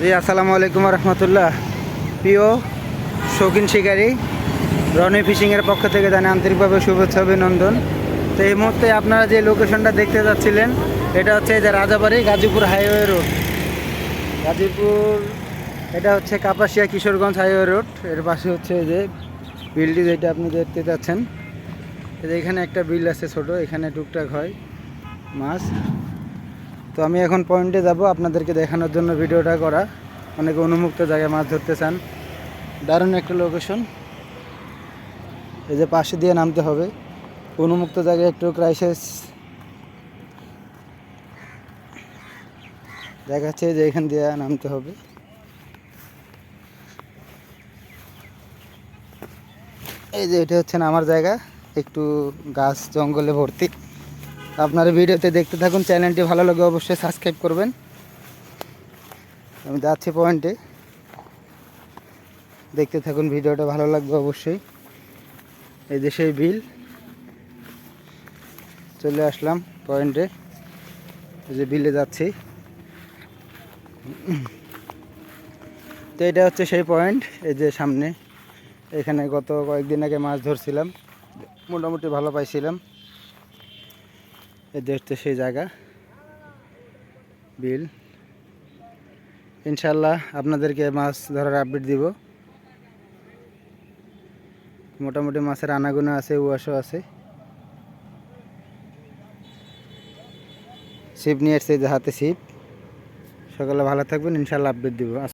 জি, আসসালামু আলাইকুম রহমতুল্লাহ প্রিয় শৌখিন শিকারী, রনি ফিশিংয়ের পক্ষ থেকে জানি আন্তরিকভাবে শুভেচ্ছা, অভিনন্দন। তো এই মুহূর্তে আপনারা যে লোকেশনটা দেখতে যাচ্ছিলেন, এটা হচ্ছে এই যে রাজাবাড়ি গাজীপুর হাইওয়ে রোড। গাজীপুর, এটা হচ্ছে কাপাসিয়া কিশোরগঞ্জ হাইওয়ে রোড। এর পাশে হচ্ছে যে বিলটি যেটা আপনি দেখতে যাচ্ছেন। এখানে একটা বিল আছে ছোট, এখানে টুকটাক হয় মাছ। তো আমি এখন পয়েন্টে যাব, আপনাদেরকে দেখানোর জন্য ভিডিওটা করা। অনেকে উন্মুক্ত জায়গায় মাছ ধরতে চান। দারুণ একটা লোকেশন এই যে পাশে দিয়ে নামতে হবে। উন্মুক্ত জায়গায় একটু ক্রাইসিস দেখাচ্ছে যে এখান দিয়ে নামতে হবে। এই যে এটা হচ্ছে আমার জায়গা। একটু গাছ জঙ্গলে ভর্তি। আপনারা ভিডিওতে দেখতে থাকুন, চ্যানেলটি ভালো লাগে অবশ্যই সাবস্ক্রাইব করবেন। আমি যাচ্ছি পয়েন্টে দেখতে থাকুন, ভিডিওটা ভালো লাগবে অবশ্যই। এই যে সেই বিল। চলে আসলাম পয়েন্টে যে বিলে যাচ্ছি। তো এটা হচ্ছে সেই পয়েন্ট এই যে সামনে। এখানে গত কয়েকদিন আগে মাছ ধরছিলাম। মোটামুটি ভালো পাইছিলাম। হচ্ছে সেই জায়গা। বিল। ইনশাল্লাহ আপনাদেরকে মাছ ধরার আপডেট দিব। মোটামুটি মাছের আনাগুনা আছে উয়াশও আছে। ছিপ নিয়ে এসছে যে হাতে ছিপ। সকালে ভালো থাকবেন ইনশাল্লাহ আপডেট দিব।